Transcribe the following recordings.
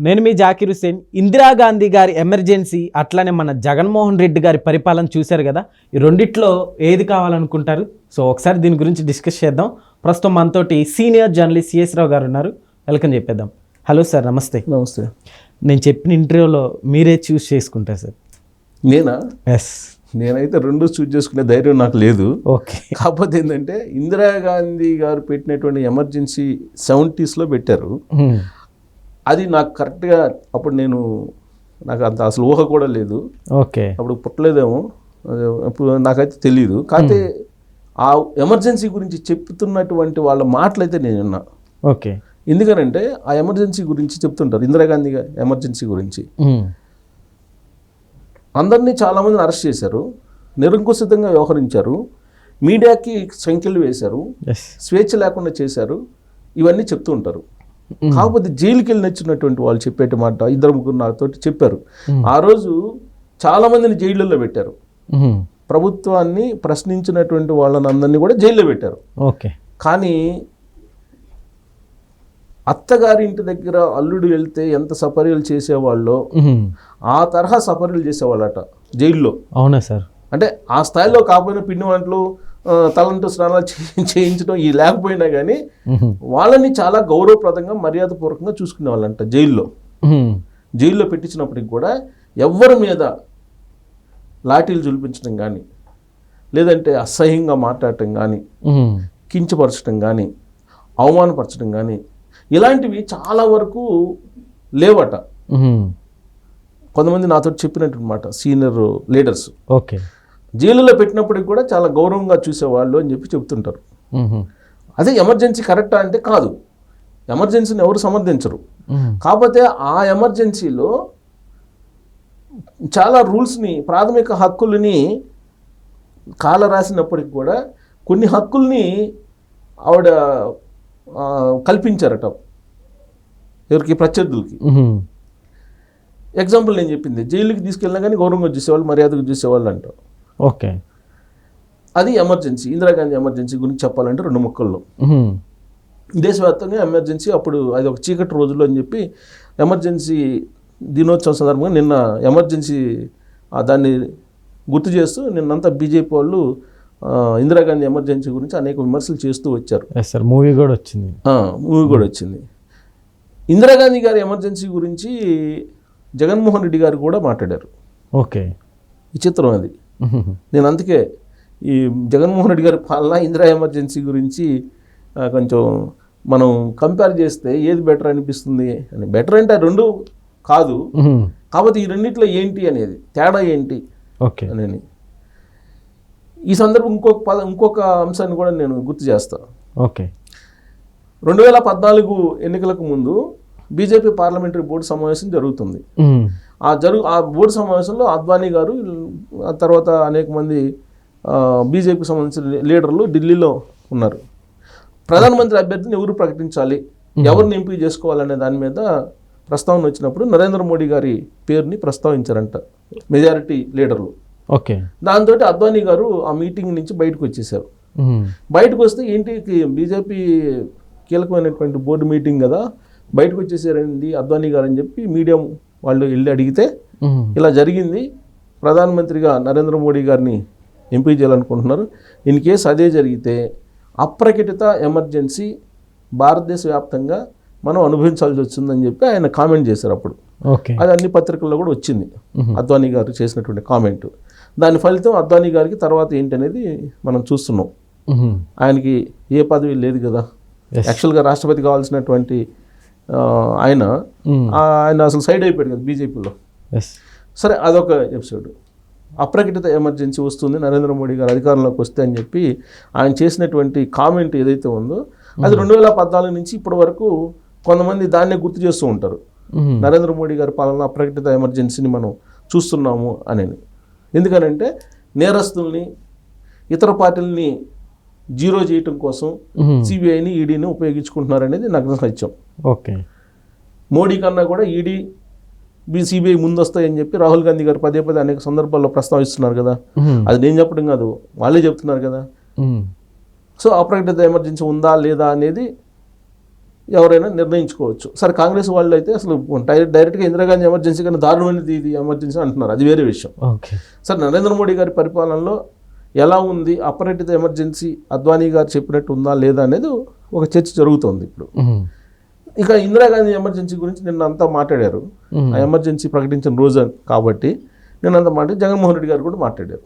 నేను మీ జాకిర్ హుసేన్ ఇందిరాగాంధీ గారి ఎమర్జెన్సీ అట్లానే మన జగన్మోహన్ రెడ్డి గారి పరిపాలన చూశారు కదా? ఈ రెండిట్లో ఏది కావాలనుకుంటారు? సో ఒకసారి దీని గురించి డిస్కస్ చేద్దాం. ప్రస్తుతం మనతోటి సీనియర్ జర్నలిస్ట్ సిఎస్ రావు గారు ఉన్నారు. వెల్కమ్ చెప్పేద్దాం. హలో సార్ నమస్తే. నమస్తే. నేను చెప్పిన ఇంటర్వ్యూలో మీరే చూస్ చేసుకుంటారు సార్. నేనా? ఎస్ నేనైతే రెండు చూజ్ చేసుకునే ధైర్యం నాకు లేదు. ఓకే. కాకపోతే ఏంటంటే ఇందిరాగాంధీ గారు పెట్టినటువంటి ఎమర్జెన్సీ సెవెంటీస్లో పెట్టారు. అది నాకు కరెక్ట్గా అప్పుడు నేను నాకు అంత అసలు ఊహ కూడా లేదు. ఓకే. అప్పుడు పుట్టలేదేమో. నాకైతే తెలియదు కాకపోతే ఆ ఎమర్జెన్సీ గురించి చెప్తున్నటువంటి వాళ్ళ మాటలైతే నేను విన్నా. ఓకే. ఎందుకనంటే ఆ ఎమర్జెన్సీ గురించి చెప్తుంటారు. ఇందిరాగాంధీ ఎమర్జెన్సీ గురించి. అందరినీ చాలామందిని అరెస్ట్ చేశారు. నిరంకుశితంగా వ్యవహరించారు. మీడియాకి సంఖ్యలు వేశారు. స్వేచ్ఛ లేకుండా చేశారు. ఇవన్నీ చెప్తూ ఉంటారు. కాకపోతే జైలుకి వెళ్ళి నచ్చినటువంటి వాళ్ళు చెప్పేట మాట ఇద్దరు ముగ్గురు నాతో చెప్పారు. ఆ రోజు చాలా మందిని జైళ్ళల్లో పెట్టారు. ప్రభుత్వాన్ని ప్రశ్నించినటువంటి వాళ్ళని అందరినీ కూడా జైల్లో పెట్టారు. ఓకే. కానీ అత్తగారి ఇంటి దగ్గర అల్లుడు వెళ్తే ఎంత సపర్యలు చేసేవాళ్ళో ఆ తరహా సపర్యలు చేసేవాళ్ళట జైల్లో. అవునా సార్? అంటే ఆ స్థాయిలో కాకపోయినా పిండి వంటలు తలంటు స్నానాలు చేయించడం ఈ లేకపోయినా కానీ వాళ్ళని చాలా గౌరవప్రదంగా మర్యాదపూర్వకంగా చూసుకునే వాళ్ళంట జైల్లో. జైల్లో పెట్టించినప్పటికి కూడా ఎవ్వరి మీద లాఠీలు చూపించడం కానీ లేదంటే అసహ్యంగా మాట్లాడటం కానీ కించపరచడం కానీ అవమానపరచడం కానీ ఇలాంటివి చాలా వరకు లేవట. కొంతమంది నాతో చెప్పినట్టు మాట సీనియర్ లీడర్స్. ఓకే. జైలులో పెట్టినప్పటికి కూడా చాలా గౌరవంగా చూసేవాళ్ళు అని చెప్పి చెప్తుంటారు అదే ఎమర్జెన్సీ కరెక్టా అంటే కాదు. ఎమర్జెన్సీని ఎవరు సమర్థించరు. కాకపోతే ఆ ఎమర్జెన్సీలో చాలా రూల్స్ని ప్రాథమిక హక్కులని కాల రాసినప్పటికి కూడా కొన్ని హక్కుల్ని ఆవిడ కల్పించారట ఎవరికి? ప్రత్యర్థులకి. ఎగ్జాంపుల్ నేను చెప్పింది. జైలుకి తీసుకెళ్ళినా కానీ గౌరవంగా చూసేవాళ్ళు మర్యాదగా చూసేవాళ్ళు అంట ఓకే. అది ఎమర్జెన్సీ ఇందిరాగాంధీ ఎమర్జెన్సీ గురించి చెప్పాలంటే రెండు ముక్కల్లో. దేశవ్యాప్తంగా ఎమర్జెన్సీ అప్పుడు అది ఒక చీకటి రోజులు అని చెప్పి ఎమర్జెన్సీ దినోత్సవం సందర్భంగా నిన్న ఎమర్జెన్సీ దాన్ని గుర్తు చేస్తూ నిన్నంతా బీజేపీ వాళ్ళు ఇందిరాగాంధీ ఎమర్జెన్సీ గురించి అనేక విమర్శలు చేస్తూ వచ్చారు. సార్ మూవీ కూడా వచ్చింది. మూవీ కూడా వచ్చింది. ఇందిరాగాంధీ గారి ఎమర్జెన్సీ గురించి జగన్మోహన్ రెడ్డి గారు కూడా మాట్లాడారు. ఓకే. విచిత్రం అది. నేను అందుకే ఈ జగన్మోహన్ రెడ్డి గారి పాలన ఇందిరా ఎమర్జెన్సీ గురించి కొంచెం మనం కంపేర్ చేస్తే ఏది బెటర్ అనిపిస్తుంది? అని బెటర్ అంటే రెండు కాదు. కాకపోతే ఈ రెండిట్లో ఏంటి అనేది తేడా ఏంటి ఓకే. అని ఈ సందర్భం ఇంకొక పద ఇంకొక అంశాన్ని కూడా నేను గుర్తు చేస్తాను ఓకే. రెండు వేల పద్నాలుగు ఎన్నికలకు ముందు బీజేపీ పార్లమెంటరీ బోర్డు సమావేశం జరుగుతుంది. ఆ జరుగు ఆ బోర్డు సమావేశంలో అద్వానీ గారు ఆ తర్వాత అనేక మంది బీజేపీకి సంబంధించిన లీడర్లు ఢిల్లీలో ఉన్నారు. ప్రధానమంత్రి అభ్యర్థిని ఎవరు ప్రకటించాలి? ఎవరిని ఎంపిక చేసుకోవాలనే దాని మీద ప్రస్తావన వచ్చినప్పుడు నరేంద్ర మోడీ గారి పేరుని ప్రస్తావించారంట మెజారిటీ లీడర్లు. ఓకే. దాంతో అద్వానీ గారు ఆ మీటింగ్ నుంచి బయటకు వచ్చేసారు. బయటకు వస్తే ఏంటి బీజేపీ కీలకమైనటువంటి బోర్డు మీటింగ్ కదా బయటకు వచ్చేసారండి అద్వానీ గారు అని చెప్పి మీడియం వాళ్ళు వెళ్ళి అడిగితే ఇలా జరిగింది. ప్రధానమంత్రిగా నరేంద్ర మోడీ గారిని ఎంపీ చేయాలనుకుంటున్నారు. ఇన్ కేసు అదే జరిగితే అప్రకటిత ఎమర్జెన్సీ భారతదేశ వ్యాప్తంగా మనం అనుభవించాల్సి వచ్చిందని చెప్పి ఆయన కామెంట్ చేశారు అప్పుడు. ఓకే. అది అన్ని పత్రికల్లో కూడా వచ్చింది. అద్వానీ గారు చేసినటువంటి కామెంట్. దాని ఫలితం అద్వానీ గారికి తర్వాత ఏంటి అనేది మనం చూస్తున్నాం. ఆయనకి ఏ పదవి లేదు కదా. యాక్చువల్గా రాష్ట్రపతి కావాల్సినటువంటి ఆయన. ఆయన అసలు సైడ్ అయిపోయాడు కదా బీజేపీలో. సరే అదొక ఎపిసోడ్. అప్రకటిత ఎమర్జెన్సీ వస్తుంది నరేంద్ర మోడీ గారు అధికారంలోకి వస్తే అని చెప్పి ఆయన చేసినటువంటి కామెంట్ ఏదైతే ఉందో అది రెండు వేల పద్నాలుగు నుంచి ఇప్పటి వరకు కొంతమంది దాన్నే గుర్తు చేస్తూ ఉంటారు. నరేంద్ర మోడీ గారి పాలన అప్రకటిత ఎమర్జెన్సీని మనం చూస్తున్నాము అని ఎందుకనంటే నేరస్తుల్ని ఇతర పార్టీలని జీరో చేయటం కోసం సిబిఐని ఈడీని ఉపయోగించుకుంటున్నారు అనేది నగ్న సత్యం. ఓకే. మోడీ కన్నా కూడా ఈడీ సిబిఐ ముందు వస్తాయని చెప్పి రాహుల్ గాంధీ గారు పదే పదే అనేక సందర్భాల్లో ప్రస్తావిస్తున్నారు కదా. అది నేను చెప్పడం కాదు వాళ్ళే చెప్తున్నారు కదా. సో అప్రకటిత ఎమర్జెన్సీ ఉందా లేదా అనేది ఎవరైనా నిర్ణయించుకోవచ్చు. సరే కాంగ్రెస్ వాళ్ళు అయితే అసలు డైరెక్ట్గా ఇందిరాగాంధీ ఎమర్జెన్సీ కన్నా దారుణమైనది ఇది ఎమర్జెన్సీ అంటున్నారు. అది వేరే విషయం. సార్ నరేంద్ర మోడీ గారి పరిపాలనలో ఎలా ఉంది అపరిచిత ఎమర్జెన్సీ అద్వానీ గారు చెప్పినట్టు ఉందా లేదా అనేది ఒక చర్చ జరుగుతోంది ఇప్పుడు. ఇక ఇందిరాగాంధీ ఎమర్జెన్సీ గురించి నిన్న అంతా మాట్లాడారు. ఆ ఎమర్జెన్సీ ప్రకటించిన రోజు కాబట్టి నిన్న అంతా మాట్లాడి జగన్మోహన్ రెడ్డి గారు కూడా మాట్లాడారు.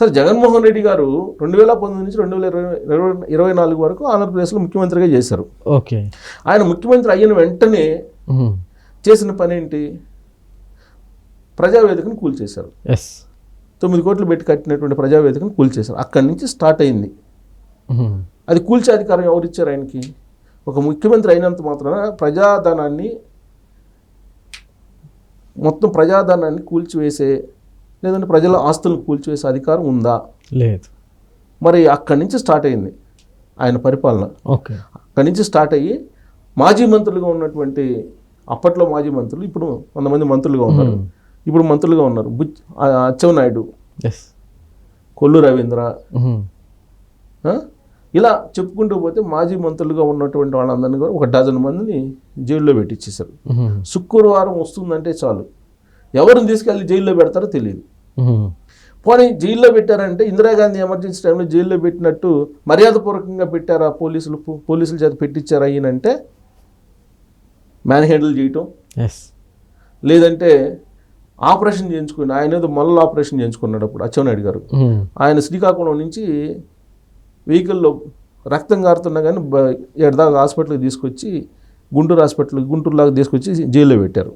సరే జగన్మోహన్ రెడ్డి గారు రెండు వేల పంతొమ్మిది నుంచి రెండు వేల ఇరవై ఇరవై ఇరవై నాలుగు వరకు ఆంధ్రప్రదేశ్లో ముఖ్యమంత్రిగా చేశారు. ఓకే. ఆయన ముఖ్యమంత్రి అయిన వెంటనే. చేసిన పని ఏంటి? ప్రజావేదికను కూల్చేశారు. ఎస్ తొమ్మిది కోట్లు పెట్టి కట్టినటువంటి ప్రజావేదికను కూల్చేశారు. అక్కడి నుంచి స్టార్ట్ అయింది. అది కూల్చే అధికారం ఎవరిచ్చారు ఆయనకి? ఒక ముఖ్యమంత్రి అయినంత మాత్రాన ప్రజాధనాన్ని మొత్తం ప్రజాధనాన్ని కూల్చివేసే లేదంటే ప్రజల ఆస్తులను కూల్చివేసే అధికారం ఉందా? లేదు. మరి అక్కడి నుంచి స్టార్ట్ అయింది ఆయన పరిపాలన. ఓకే. అక్కడి నుంచి స్టార్ట్ అయ్యి మాజీ మంత్రులుగా ఉన్నటువంటి అప్పట్లో మాజీ మంత్రులు ఇప్పుడు కొంతమంది మంత్రులుగా ఉన్నారు. ఇప్పుడు మంత్రులుగా ఉన్నారు. బుచ్ ఎస్. కొల్లు రవీంద్ర? ఇలా చెప్పుకుంటూ పోతే మాజీ మంత్రులుగా ఉన్నటువంటి వాళ్ళందరినీ కూడా ఒక డజన్ మందిని జైల్లో పెట్టించేశారు. శుక్రవారం వస్తుందంటే చాలు. ఎవరిని తీసుకెళ్ళి జైల్లో పెడతారో తెలియదు. పోనీ జైల్లో పెట్టారంటే ఇందిరాగాంధీ ఎమర్జెన్సీ టైంలో జైల్లో పెట్టినట్టు మర్యాదపూర్వకంగా పెట్టారా పోలీసులు? పోలీసుల చేత పెట్టించారా ఈయనంటే? మ్యాన్ హ్యాండిల్ చేయటం? ఎస్ లేదంటే ఆపరేషన్ చేయించుకుని ఆయన ఏదో మొల్ల ఆపరేషన్ చేయించుకున్నాడు అప్పుడు అచ్చెన్నాయుడు గారు. ఆయన శ్రీకాకుళం నుంచి వెహికల్లో రక్తం కారుతున్నా కానీ ఎడదాకా హాస్పిటల్కి తీసుకొచ్చి గుంటూరు హాస్పిటల్ గుంటూరులాగా తీసుకొచ్చి జైల్లో పెట్టారు.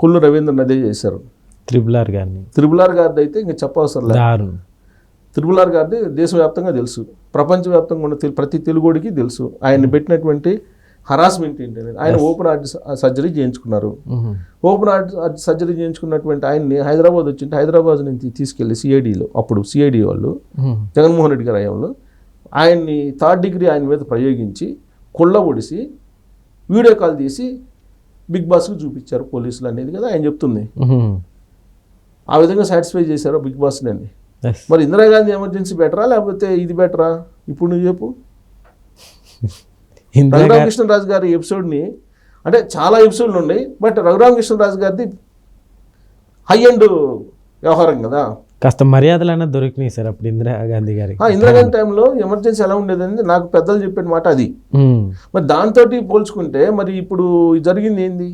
కుళ్ళు రవీంద్రన్ అదే చేశారు. త్రిబుల్ ఆర్ గారిని. త్రిబులార్ గారిది అయితే ఇంకా చెప్పవసరం లేదు. త్రిబులార్ గారిది దేశవ్యాప్తంగా తెలుసు. ప్రపంచవ్యాప్తంగా ఉన్న ప్రతి తెలుగుడికి తెలుసు. ఆయన పెట్టినటువంటి హరాస్మెంట్ ఏంటి అనేది. ఆయన ఓపెన్ హార్ట్ సర్జరీ చేయించుకున్నారు. ఓపెన్ హార్ట్ సర్జరీ చేయించుకున్నటువంటి ఆయన్ని హైదరాబాద్ వచ్చింటే హైదరాబాద్ నుంచి తీసుకెళ్ళి సిఐడిలో అప్పుడు సిఐడి వాళ్ళు. జగన్మోహన్ రెడ్డి గారి హయాంలో ఆయన్ని థర్డ్ డిగ్రీ ఆయన మీద ప్రయోగించి కుళ్ళ ఒడిసి వీడియో కాల్ తీసి బిగ్ బాస్కి చూపించారు పోలీసులు అనేది కదా ఆయన చెప్తుంది. ఆ విధంగా సాటిస్ఫై చేశారు బిగ్ బాస్ని అని. ఎస్ మరి ఇందిరాగాంధీ ఎమర్జెన్సీ బెటరా లేకపోతే ఇది బెటరా? ఇప్పుడు నువ్వు చెప్పు. రఘురామకృష్ణరాజు గారి ఎపిసోడ్ని అంటే చాలా ఎపిసోడ్లు ఉన్నాయి బట్ రఘురామకృష్ణరాజు గారిది హై అండ్ వ్యవహారం కదా. కాస్త మర్యాదలైనా దొరికినాయి సార్ అప్పుడు ఇందిరా గాంధీ గారికి ఆ ఇందిరాగాంధీ టైంలో ఎమర్జెన్సీ ఎలా ఉండేది అనేది నాకు పెద్దలు చెప్పిన మాట అది. మరి దాంతో పోల్చుకుంటే మరి ఇప్పుడు జరిగింది ఏంది?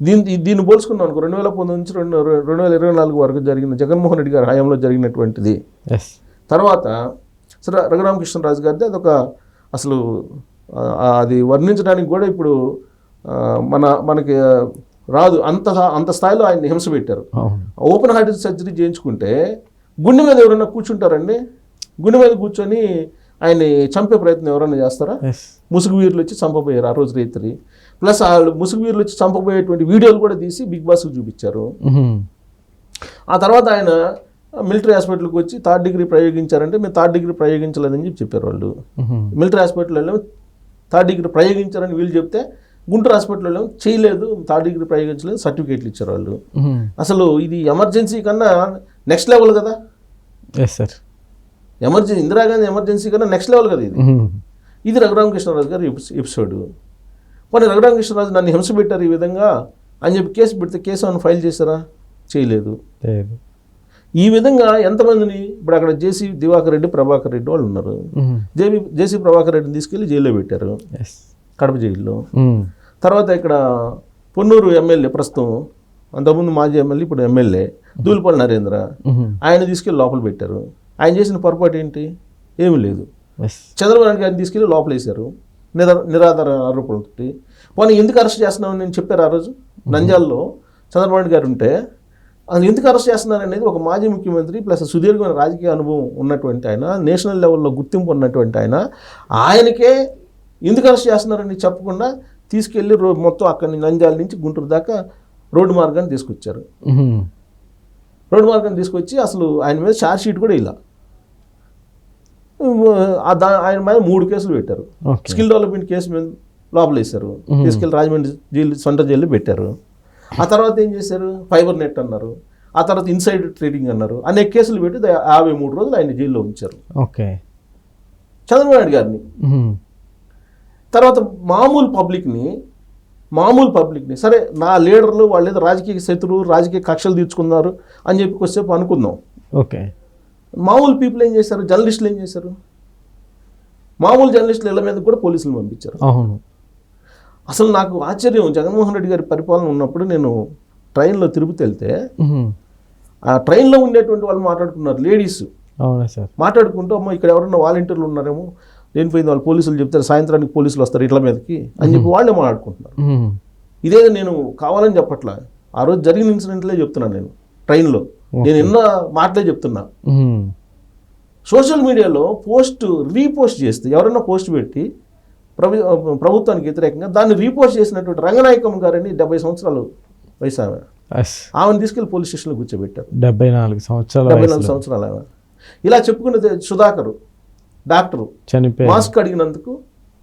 దీని దీన్ని పోల్చుకున్నాం అనుకో రెండు వేల పంతొమ్మిది నుంచి రెండు రెండు వేల ఇరవై నాలుగు వరకు జరిగిన జగన్మోహన్ రెడ్డి గారి హయాంలో జరిగినటువంటిది. తర్వాత సరే రఘురామకృష్ణరాజు గారిది అదొక అసలు అది వర్ణించడానికి కూడా ఇప్పుడు మన మనకి రాదు అంత అంత స్థాయిలో ఆయన హింస పెట్టారు. ఓపెన్ హార్ట్ సర్జరీ చేయించుకుంటే గుండె మీద ఎవరైనా కూర్చుంటారండి? గుండె మీద కూర్చొని ఆయన్ని చంపే ప్రయత్నం ఎవరైనా చేస్తారా? ముసుగు వీరులు వచ్చి చంపబోయారు ఆ రోజు రైతుని ప్లస్ వాళ్ళు ముసుగు వీరులు వచ్చి చంపబోయేటువంటి వీడియోలు కూడా తీసి బిగ్ బాస్కి చూపించారు. ఆ తర్వాత ఆయన మిలిటరీ హాస్పిటల్కి వచ్చి థర్డ్ డిగ్రీ ప్రయోగించారంటే మేము థర్డ్ డిగ్రీ ప్రయోగించలేదని చెప్పి చెప్పారు వాళ్ళు. మిలిటరీ హాస్పిటల్లో థర్డ్ డిగ్రీ ప్రయోగించారని వీళ్ళు చెప్తే గుంటూరు హాస్పిటల్లో చేయలేదు థర్డ్ డిగ్రీ ప్రయోగించలేదు సర్టిఫికేట్లు ఇచ్చారు వాళ్ళు. అసలు ఇది ఎమర్జెన్సీ కన్నా నెక్స్ట్ లెవెల్ కదా. Yes sir emergency Indira Gandhi emergency కన్నా నెక్స్ట్ లెవెల్ కదా ఇది. ఇది రఘురామకృష్ణరాజు గారి ఎపిస్- ఎపిసోడ్. మరి రఘురామకృష్ణరాజు నన్ను హింస పెట్టారు ఈ విధంగా అని చెప్పి కేసు పెడితే కేసు ఏమైనా ఫైల్ చేశారా? చేయలేదు. లేదు. ఈ విధంగా ఎంతమందిని ఇప్పుడు అక్కడ జేసీ దివాకర్ రెడ్డి ప్రభాకర్ రెడ్డి వాళ్ళు ఉన్నారు. జేబీ జేసీ ప్రభాకర్ రెడ్డిని తీసుకెళ్ళి జైల్లో పెట్టారు. కడప జైల్లో. తర్వాత ఇక్కడ పొన్నూరు ఎమ్మెల్యే ప్రస్తుతం అంతకుముందు మాజీ ఎమ్మెల్యే ఇప్పుడు ఎమ్మెల్యే దూలిపల్లి నరేంద్ర. ఆయన తీసుకెళ్ళి లోపల పెట్టారు. ఆయన చేసిన పొరపాటు ఏంటి? ఏమీ లేదు. చంద్రబాబు నాయుడు గారిని తీసుకెళ్ళి లోపలేశారు. నిర నిరాధార ఆరోపణలతోటి. పోనీ ఎందుకు అరెస్ట్ చేస్తున్నామని నేను చెప్పారు ఆ రోజు. నంద్యాలలో చంద్రబాబు నాయుడు గారు ఉంటే అది ఎందుకు అరెస్ట్ చేస్తున్నారు అనేది ఒక మాజీ ముఖ్యమంత్రి ప్లస్ సుదీర్ఘమైన రాజకీయ అనుభవం ఉన్నటువంటి ఆయన నేషనల్ లెవెల్లో గుర్తింపు ఉన్నటువంటి ఆయన ఆయనకే ఎందుకు అరెస్ట్ చేస్తున్నారని చెప్పకుండా తీసుకెళ్ళి రో మొత్తం అక్కడి నంద్యాల నుంచి గుంటూరు దాకా రోడ్డు మార్గాన్ని తీసుకొచ్చారు. రోడ్డు మార్గాన్ని తీసుకొచ్చి అసలు ఆయన మీద ఛార్జ్ షీట్ కూడా ఇలా. ఆయన మీద మూడు కేసులు పెట్టారు. స్కిల్ డెవలప్మెంట్ కేసు మీద లోపలేశారు. తీసుకెళ్ళి రాజమండ్రి జైలు సొంత జైలు పెట్టారు. ఆ తర్వాత ఏం చేశారు? ఫైబర్ నెట్ అన్నారు. ఆ తర్వాత ఇన్సైడ్ ట్రేడింగ్ అన్నారు. అనేక కేసులు పెట్టి యాభై మూడు రోజులు ఆయన జైల్లో ఉంచారు. ఓకే. చంద్రబాబు నాయుడు గారిని. తర్వాత మామూలు పబ్లిక్ని మామూలు పబ్లిక్ని సరే నా లీడర్లు వాళ్ళు ఏదో రాజకీయ శత్రువు రాజకీయ కక్షలు తీర్చుకున్నారు అని చెప్పి కొద్దిసేపు అనుకుందాం. ఓకే. మామూలు పీపుల్ ఏం చేశారు? జర్నలిస్టులు ఏం చేశారు? మామూలు జర్నలిస్టులు ఇళ్ళ మీద కూడా పోలీసులు పంపించారు. అవును. అసలు నాకు ఆశ్చర్యం. జగన్మోహన్ రెడ్డి గారి పరిపాలన ఉన్నప్పుడు నేను ట్రైన్లో తిరుపతి వెళ్తే. ఆ ట్రైన్లో ఉండేటువంటి వాళ్ళు మాట్లాడుకున్నారు లేడీస్. అవునా సార్? మాట్లాడుకుంటూ అమ్మ ఇక్కడ ఎవరన్నా వాలంటీర్లు ఉన్నారేమో లేనిపోయింది వాళ్ళు పోలీసులు చెప్తారు సాయంత్రానికి పోలీసులు వస్తారు ఇట్ల మీదకి అని చెప్పి వాళ్ళే మాట్లాడుకుంటున్నారు. ఇదే నేను కావాలని చెప్పట్లా. ఆ రోజు జరిగిన ఇన్సిడెంట్లే చెప్తున్నాను నేను ట్రైన్లో. నేను ఎన్నో మాటలే చెప్తున్నా. సోషల్ మీడియాలో పోస్ట్ రీపోస్ట్ చేస్తే ఎవరైనా పోస్ట్ పెట్టి ప్రభు ప్రభుత్వానికి వ్యతిరేకంగా దాన్ని రీపోస్ట్ చేసినటువంటి రంగనాయకం గారని డెబ్బై సంవత్సరాలు వయసు ఆమె. ఆమెను తీసుకెళ్ళి పోలీస్ స్టేషన్లో కూర్చోబెట్టారు. డెబ్బై నాలుగు సంవత్సరాల డెబ్బై నాలుగు సంవత్సరాలు ఆమె. ఇలా చెప్పుకున్నది సుధాకర్ డాక్టరు. చనిపోయి మాస్క్ అడిగినందుకు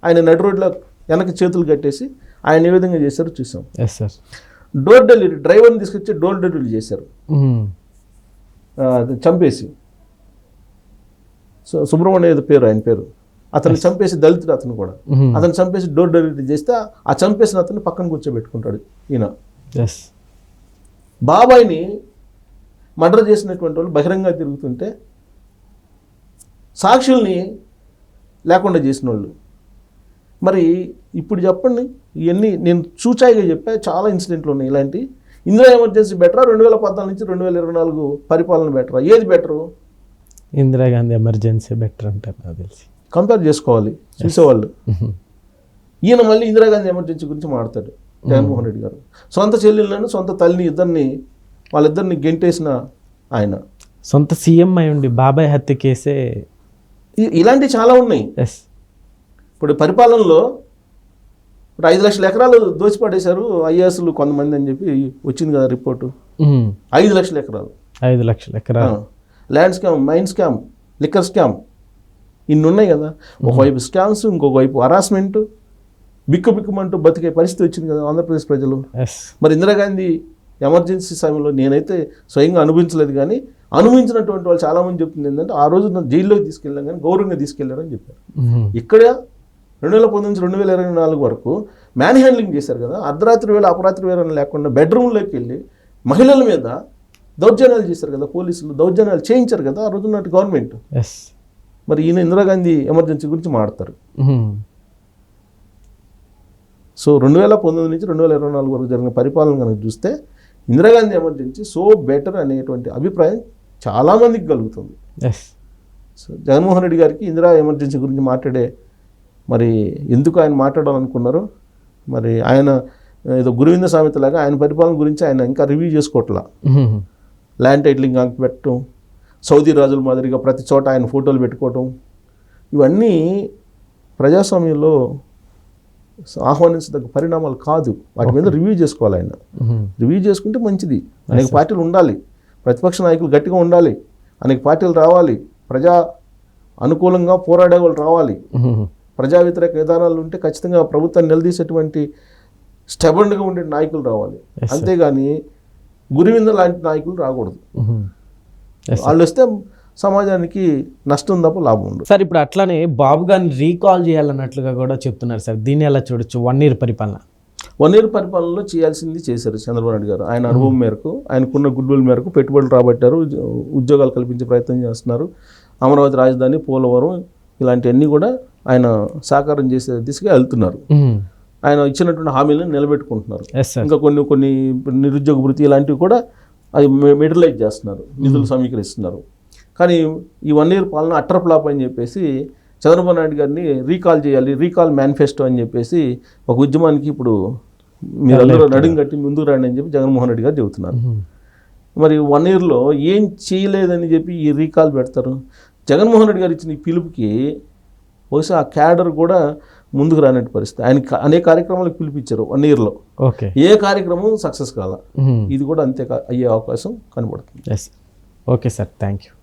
ఆయన నడి రోడ్లో వెనక చేతులు కట్టేసి ఆయన ఏ విధంగా చేశారో చూసాం ఎస్ సార్. డోర్ డెలివరీ డ్రైవర్ని తీసుకొచ్చి డోర్ డెలివరీ చేశారు. చంపేసి. సుబ్రహ్మణ్య పేరు ఆయన పేరు. అతను చంపేసి దళితుడు అతను కూడా. అతను చంపేసి డోర్ డెలివరీ చేస్తే ఆ చంపేసిన అతను పక్కన కూర్చోబెట్టుకుంటాడు ఈయన. బాబాయిని మర్డర్ చేసినటువంటి వాళ్ళు బహిరంగ తిరుగుతుంటే సాక్షుల్ని లేకుండా చేసిన వాళ్ళు మరి ఇప్పుడు చెప్పండి ఇవన్నీ నేను చూచాయిగా చెప్పా చాలా ఇన్సిడెంట్లు ఉన్నాయి. ఇలాంటి ఇందిరా ఎమర్జెన్సీ బెటరా? రెండు వేల పద్నాలుగు నుంచి రెండు వేల ఇరవై నాలుగు పరిపాలన బెటరా? ఏది బెటరు? ఇందిరాగాంధీ ఎమర్జెన్సీ బెటర్ అంటారు నాకు తెలిసి. కంపేర్ చేసుకోవాలి. చూసేవాళ్ళు. ఈయన మళ్ళీ ఇందిరాగాంధీ ఎమర్జెన్సీ గురించి మాట్లాడతాడు. జగన్మోహన్ రెడ్డి గారు. సొంత చెల్లెళ్ళను సొంత తల్లిని ఇద్దరిని వాళ్ళిద్దరిని గెంటేసిన ఆయన. సొంత సీఎం అయి ఉండి బాబాయ్ హత్య కేసే ఇలాంటివి చాలా ఉన్నాయి. ఇప్పుడు పరిపాలనలో ఇప్పుడు ఐదు లక్షల ఎకరాలు దోచిపడేశారు ఐఏఎస్లు కొంతమంది అని చెప్పి వచ్చింది కదా రిపోర్టు. ఐదు లక్షల ఎకరాలు. ఐదు లక్షల ఎకరాలు. Land scam mine scam liquor scam. ఇన్ని ఉన్నాయి కదా ఒకవైపు స్కామ్స్ ఇంకొక వైపు హరాస్మెంట్ బిక్కు బిక్కుమంటూ బతికే పరిస్థితి వచ్చింది కదా ఆంధ్రప్రదేశ్ ప్రజలు. మరి ఇందిరాగాంధీ ఎమర్జెన్సీ సమయంలో నేనైతే స్వయంగా అనుభవించలేదు కానీ అనుభవించినటువంటి వాళ్ళు చాలామంది చెప్తుంది ఏంటంటే ఆ రోజు నన్ను జైల్లోకి తీసుకెళ్ళాం కానీ గౌరవంగా తీసుకెళ్ళారని చెప్పారు. ఇక్కడ రెండు వేల పంతొమ్మిది నుంచి రెండు వేల ఇరవై నాలుగు వరకు మ్యాన్ హ్యాండ్లింగ్ చేశారు కదా. అర్ధరాత్రి వేళ అపరాత్రి వేళ లేకుండా బెడ్రూమ్లోకి వెళ్ళి మహిళల మీద దౌర్జన్యాలు చేశారు కదా పోలీసులు. దౌర్జన్యాలు చేయించారు కదా ఆ రోజు నాటి గవర్నమెంట్ మరి ఈయన ఇందిరాగాంధీ ఎమర్జెన్సీ గురించి మాడతారు. సో రెండు వేల పంతొమ్మిది నుంచి రెండు వేల ఇరవై నాలుగు వరకు జరిగిన పరిపాలన కనుక చూస్తే ఇందిరాగాంధీ ఎమర్జెన్సీ సో బెటర్ అనేటువంటి అభిప్రాయం చాలామందికి కలుగుతుంది సో జగన్మోహన్ రెడ్డి గారికి ఇందిరా ఎమర్జెన్సీ గురించి మాట్లాడే మరి ఎందుకు ఆయన మాట్లాడాలనుకున్నారు మరి ఆయన ఏదో గురువింద సామెతలాగా ఆయన పరిపాలన గురించి ఆయన ఇంకా రివ్యూ చేసుకోవట్లా. ల్యాండ్ టైటిలింగ్ అంక పెట్టడం సౌదీ రాజుల మాదిరిగా ప్రతి చోట ఆయన ఫోటోలు పెట్టుకోవటం ఇవన్నీ ప్రజాస్వామ్యంలో ఆహ్వానించదగ్గ పరిణామాలు కాదు. వాటి మీద రివ్యూ చేసుకోవాలి ఆయన. రివ్యూ చేసుకుంటే మంచిది. అనేక పార్టీలు ఉండాలి. ప్రతిపక్ష నాయకులు గట్టిగా ఉండాలి. అనేక పార్టీలు రావాలి. ప్రజా అనుకూలంగా పోరాడే వాళ్ళు రావాలి. ప్రజా వ్యతిరేక విధానాలు ఉంటే ఖచ్చితంగా ప్రభుత్వాన్ని నిలదీసేటువంటి స్టెబన్గా ఉండే నాయకులు రావాలి. అంతేగాని గురివింద లాంటి నాయకులు రాకూడదు. వాళ్ళు వస్తే సమాజానికి నష్టం తప్ప లాభం ఉండదు. సార్ ఇప్పుడు అట్లానే బాబు గారిని రీకాల్ చేయాలన్నట్లుగా కూడా చెప్తున్నారు సార్ దీన్ని ఎలా చూడొచ్చు? వన్ ఇయర్ పరిపాలన. వన్ ఇయర్ పరిపాలనలో చేయాల్సింది చేశారు చంద్రబాబు నాయుడు గారు. ఆయన అనుభవం మేరకు ఆయనకున్న గుడ్ విల్ మేరకు పెట్టుబడులు రాబట్టారు ఉద్యో- ఉద్యోగాలు కల్పించే ప్రయత్నం చేస్తున్నారు. అమరావతి రాజధాని పోలవరం ఇలాంటివన్నీ కూడా ఆయన సాకారం చేసే దిశగా వెళ్తున్నారు. ఆయన ఇచ్చినటువంటి హామీలను నిలబెట్టుకుంటున్నారు. ఇంకా కొన్ని కొన్ని నిరుద్యోగ వృత్తి ఇలాంటివి కూడా అది మెడలైజ్ చేస్తున్నారు నిధులు సమీకరిస్తున్నారు. కానీ ఈ వన్ ఇయర్ పాలన అట్టర్ ఫ్లాప్ అని చెప్పేసి చంద్రబాబు నాయుడు గారిని రీకాల్ చేయాలి రీకాల్ మేనిఫెస్టో అని చెప్పేసి ఒక ఉద్యమానికి ఇప్పుడు మీరందరూ నడుం కట్టి ముందుకు రండి అని చెప్పి జగన్మోహన్ రెడ్డి గారు చెబుతున్నారు. మరి వన్ ఇయర్లో ఏం చేయలేదని చెప్పి ఈ రీకాల్ పెడతారు? జగన్మోహన్ రెడ్డి గారు ఇచ్చిన ఈ పిలుపుకి బహుశా ఆ క్యాడర్ కూడా ముందుకు రానట్టు పరిస్థితి. ఆయన అనేక కార్యక్రమాలకు పిలిపించారు వన్ ఇయర్లో. ఓకే. ఏ కార్యక్రమం సక్సెస్ కాల. ఇది కూడా అంతే అయ్యే అవకాశం కనబడుతుంది. Okay sir. Thank you